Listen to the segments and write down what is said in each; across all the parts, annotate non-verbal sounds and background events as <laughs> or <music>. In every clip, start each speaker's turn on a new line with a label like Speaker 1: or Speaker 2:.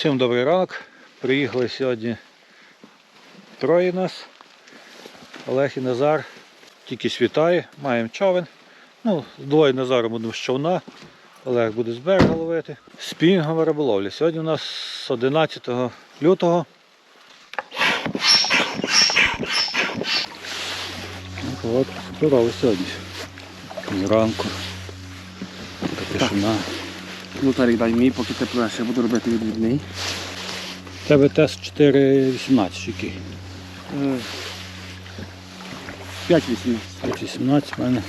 Speaker 1: Всім добрий ранок. Приїхали сьогодні троє нас. Олег і Назар. Тільки світає, маємо човен. Ну, двоє Назаром будемо з човна. Олег буде з берега ловити. Спінгова риболовля. Сьогодні у нас 11 лютого. От, здорово сьогодні. Зранку. Така тишина.
Speaker 2: Ну Тарік, дай мій, поки пливеш, я буду робити відвідний.
Speaker 1: Тебе тест 4.18 який?
Speaker 2: 5-18.
Speaker 1: 5.18, в мене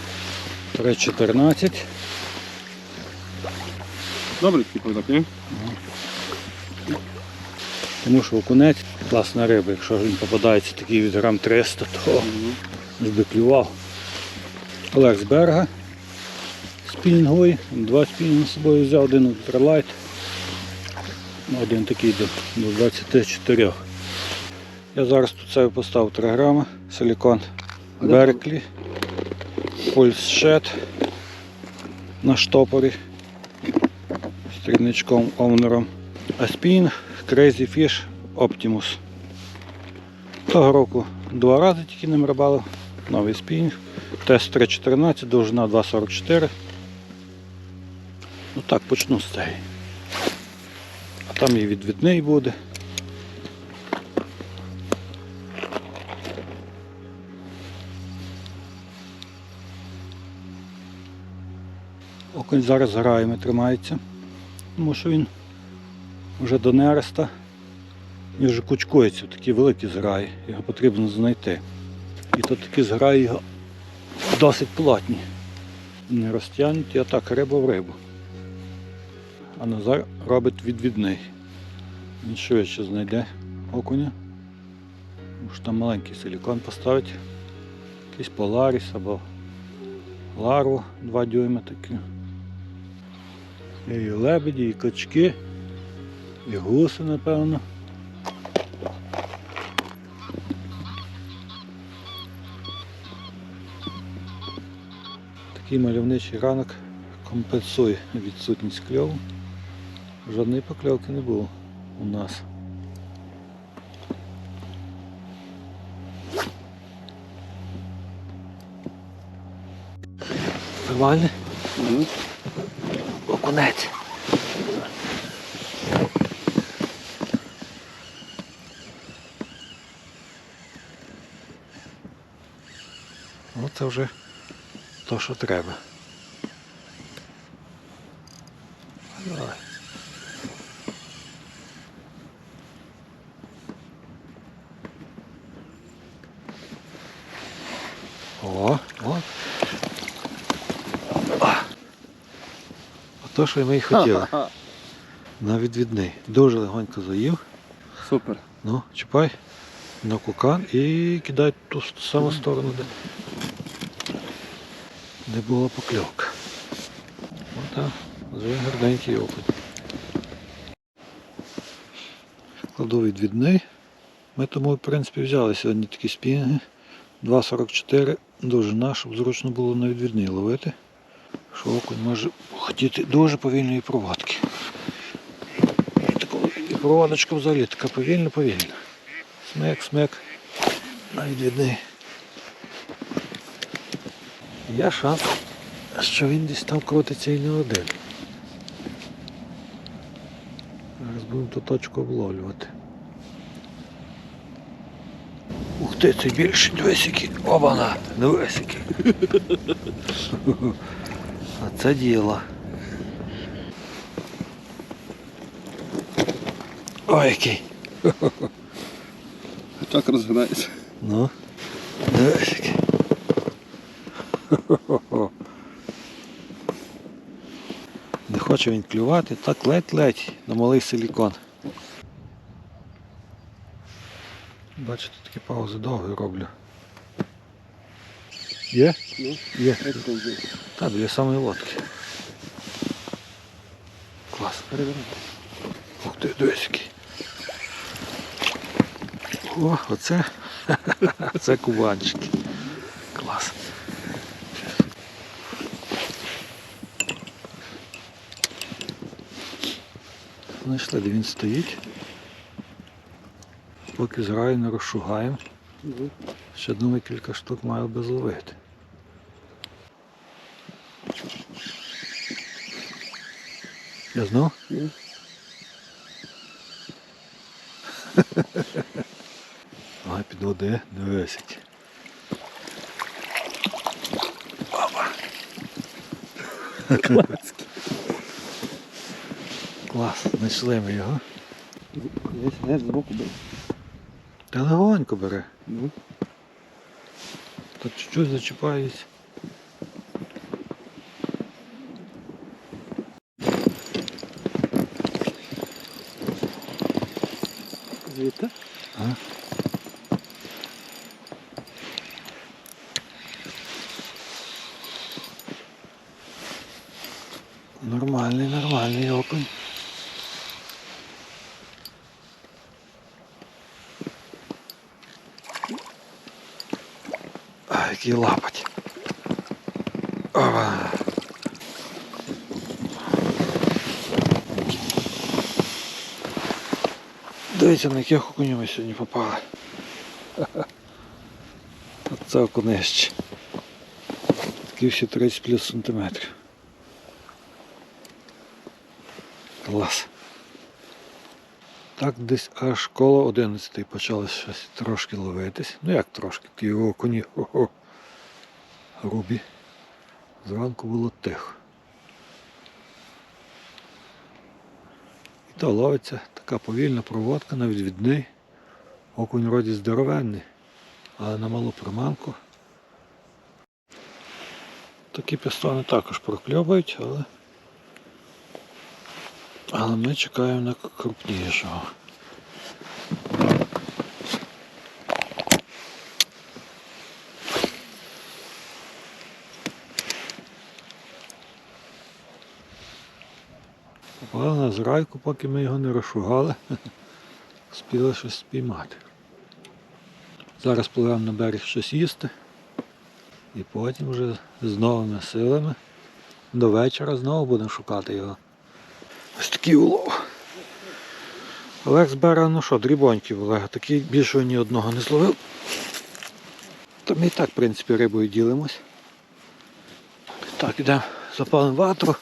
Speaker 1: 3.14.
Speaker 2: Добре такий повідок, ні?
Speaker 1: Тому що окунець класна риба. Якщо він попадається такий від грам 300, то би клював. Олег з берега спінінгує. Два спінінги з собою взяв, один ультралайт. Один такий до, до 24. Я зараз тут себе поставив 3 грама, силікон Берклі, пульс шет на штопорі з трійничком омнером. А спінг Crazy Fish Optimus. Того року два рази тільки ним рибалив. Новий спінг. Тест 3.14, довжина 2.44. Ну так, почну з цієї. А там і відвідний буде. Окунь зараз граями тримається, тому що він вже до нереста. Він вже кучкується такі великі зграї, його потрібно знайти. І то такі зграї його досить плотні. Не розтягнуті, а так риба в рибу. А Назар робить відвідний. Він швидше знайде окуня. Тому там маленький силікон поставить. Якийсь поларіс або ларву 2 дюйма такі. І лебеді, і качки, і гуси, напевно. Такий мальовничий ранок компенсує відсутність кльову. Жодної покльовки не було у нас. Нормально?
Speaker 2: Ну,
Speaker 1: Окунець. Ну це вже то, що треба. Давай. О, о. Ото, що ми і хотіли. На відвідний. Дуже легонько заїв.
Speaker 2: Супер.
Speaker 1: Ну, чіпай на кукан і кидай ту саму сторону, де, де була покльовка. Отак, вже гарненький опит. Кладу відвідний. Ми тому, в принципі, взяли сьогодні такі спінги. 2,44 довжина, щоб зручно було на відвідний ловити. Що окунь може хотіти дуже повільної проводки. І проводочка взагалі така повільно-повільна. Смек, смек. На відвідний. Є шанс, що він десь там крутиться і не один. Зараз будемо ту точку обловлювати. Ти, це більше дивись які. Обана! Дивись. А це діло. Ой, який.
Speaker 2: Так розгадається.
Speaker 1: Ну, дивись який. Не хоче він клювати, так ледь-ледь на малий силікон. Бачите, такі паузи довгі роблю. Є?
Speaker 2: Ну,
Speaker 1: Є.
Speaker 2: як.
Speaker 1: Та біля самої лодки. Клас.
Speaker 2: Перебирай.
Speaker 1: Ух ти, який. О, оце. <laughs> Це кубанчики. Клас. знайшли, де він стоїть. Поки зграю не розшугаємо. Ще думаю, кілька штук маю би зловити. Я знов?
Speaker 2: Ні.
Speaker 1: Ага, під води не висить. Клас, знайшли ми його.
Speaker 2: Десь геть збоку був.
Speaker 1: Та легонько бере.
Speaker 2: Ну.
Speaker 1: Тут чуть-чуть зачіпаюсь.
Speaker 2: Звідти?
Speaker 1: Ага. Нормальний, нормальний окунь. А, який лапать. Ова. Дивіться, на яких окунів ми сьогодні попали. <laughs> Оце окунище. Такі всі 30 плюс сантиметрів. Клас. Так десь аж коло 11 почали щось трошки ловитись. Ну як трошки, ті окуні хо-хо. Грубі. Зранку було тихо. І то ловиться така повільна проводка на відвідний. Окунь вроді здоровенний, але на малу приманку. Такі пістони також прокльовують, але, але ми чекаємо на крупнішого. Попали зрайку, поки ми його не розшугали, <laughs> спіли щось спіймати. Зараз пливемо на берег щось їсти. І потім вже з новими силами до вечора знову будемо шукати його. Ось такий улов. Олег з берега, ну що, дрібонький Олег, такий більшого ні одного не зловив. То ми і так, в принципі, рибою ділимось. Так, ідемо запалимо ватру.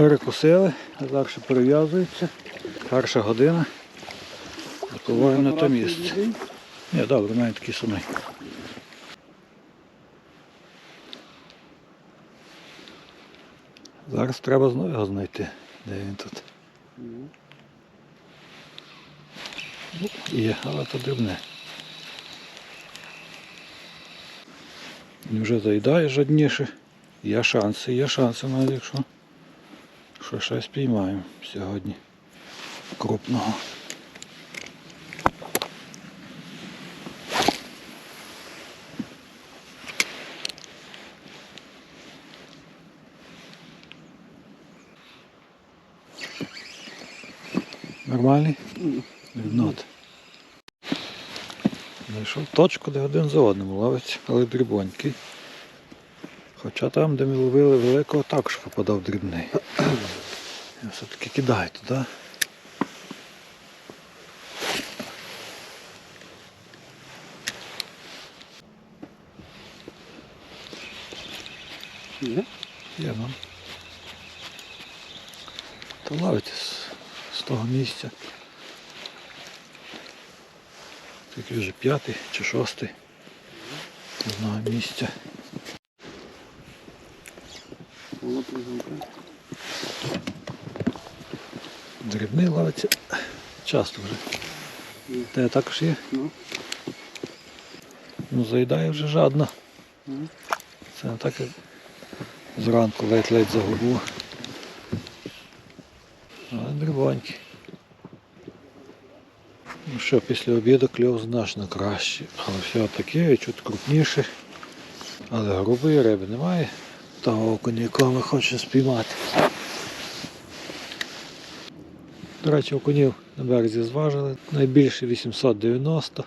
Speaker 1: Перекусили, зараз ще перев'язується. Перша година. Запливаємо на те місце. Ні, добре, має такий самий. Зараз треба знову його знайти. Де він тут? Є, але то дрібне. Він вже заїдає жадніше. Є шанси, є шанси навіть якщо. Що щось піймаємо сьогодні крупного. Нормальний? Віднот. Знайшов точку, де один за одним ловить, але дрібонький. Хоча там, де ми ловили великого, також попадав дрібний. Я все-таки кидаю туди.
Speaker 2: Є?
Speaker 1: Є, ну. То ловите з, з того місця. Такий вже п'ятий чи шостий з одного місця.
Speaker 2: Було
Speaker 1: Дрібний ловиться. Часто вже. Те також є.
Speaker 2: Ну.
Speaker 1: Заїдає вже жадно. Це не так як зранку ледь-ледь загубу. Але дрібонькі. Ну що, після обіду кльов значно краще. Але все таке, чуть крупніше. Але грубої риби немає. Того окуня, якого ми хочемо спіймати. До речі, окунів на березі зважили. Найбільше 890.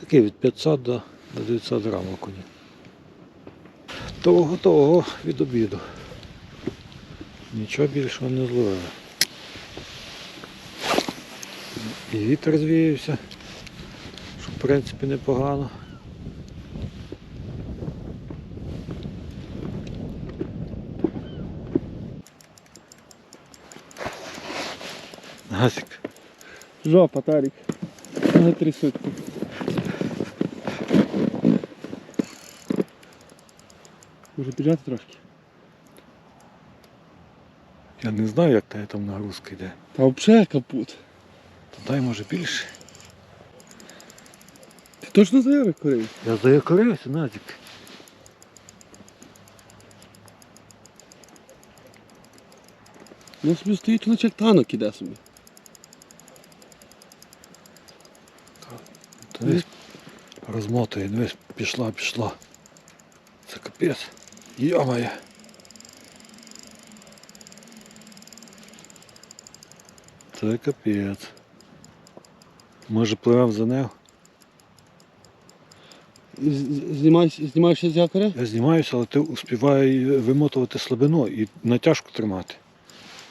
Speaker 1: Такий від 500 до, до 900 грам окунів. Того готового від обіду. Нічого більшого не зловили. І вітер звіявся, що в принципі непогано.
Speaker 2: Жопа, Тарік. Не трясуть. Може піджати трошки?
Speaker 1: я не знаю, як та там нагрузка йде.
Speaker 2: Та взагалі капут.
Speaker 1: То дай може більше.
Speaker 2: Ти точно заявив курив?
Speaker 1: Я заякорився, Назік.
Speaker 2: Ну собі стоїть наче танок іде собі.
Speaker 1: Дивись, розмотує, дивись, пішла, пішла. Це капець. Йомає. Це капець. Може пливемо за нею?
Speaker 2: Знімаєшся, знімаєшся з якоря?
Speaker 1: Я знімаюся, але ти успівай вимотувати слабину і натяжку тримати.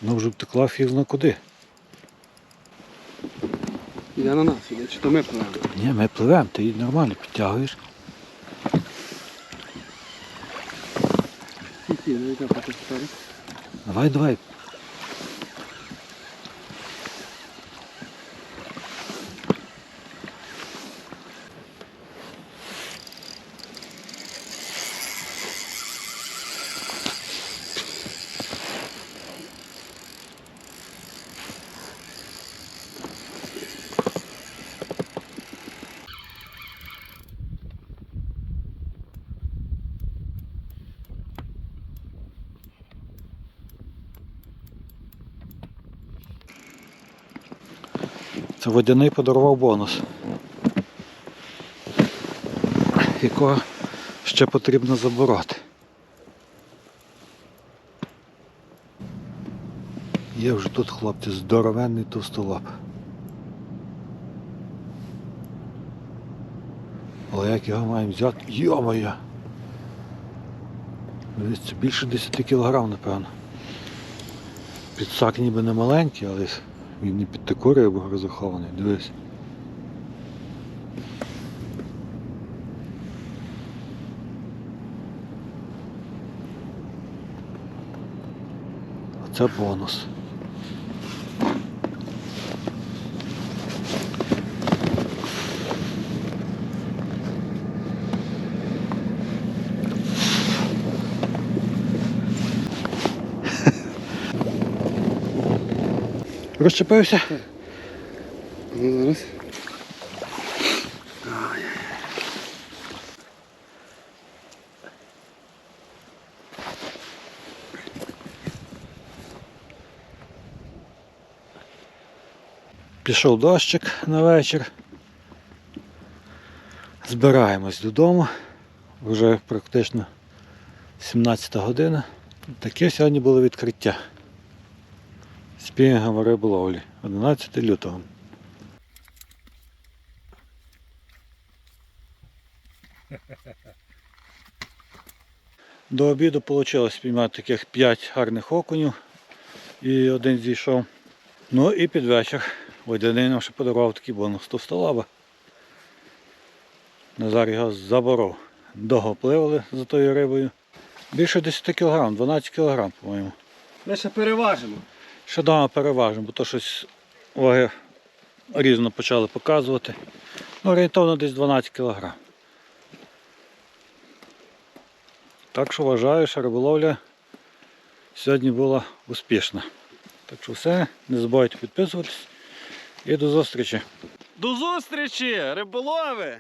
Speaker 1: Вона вже втекла фіг зна куди.
Speaker 2: Іде на нас, іде, чи то ми пливемо.
Speaker 1: Ні, ми пливемо, ти нормально підтягуєш.
Speaker 2: Тарік.
Speaker 1: Давай, давай. Це водяний подарував бонус. Якого ще потрібно забороти. Є вже тут хлопці здоровенний товстолоб. Але як його маємо взяти? Йо-моє! Це більше 10 кілограм, напевно. Підсак ніби не маленький, але він не під таку або розрахований, дивись. Це бонус. Розчепився?
Speaker 2: Ну зараз.
Speaker 1: Пішов дощик на вечір. Збираємось додому. Вже практично 17 година. Таке сьогодні було відкриття. Спінгової риболовлі 11 лютого. До обіду вийшло спіймати таких 5 гарних окунів і один зійшов. Ну і під вечір водяний нам ще подарував такий бонус товстолаба. Назар його заборов. Довго пливали за тою рибою. Більше 10 кг, 12 кг, по-моєму.
Speaker 2: Ми ще переважимо.
Speaker 1: Ще дома переважимо, бо то щось ваги різно почали показувати. Ну, орієнтовно десь 12 кг. Так що вважаю, що риболовля сьогодні була успішна. Так що все, не забувайте підписуватись і до зустрічі.
Speaker 2: До зустрічі, риболови!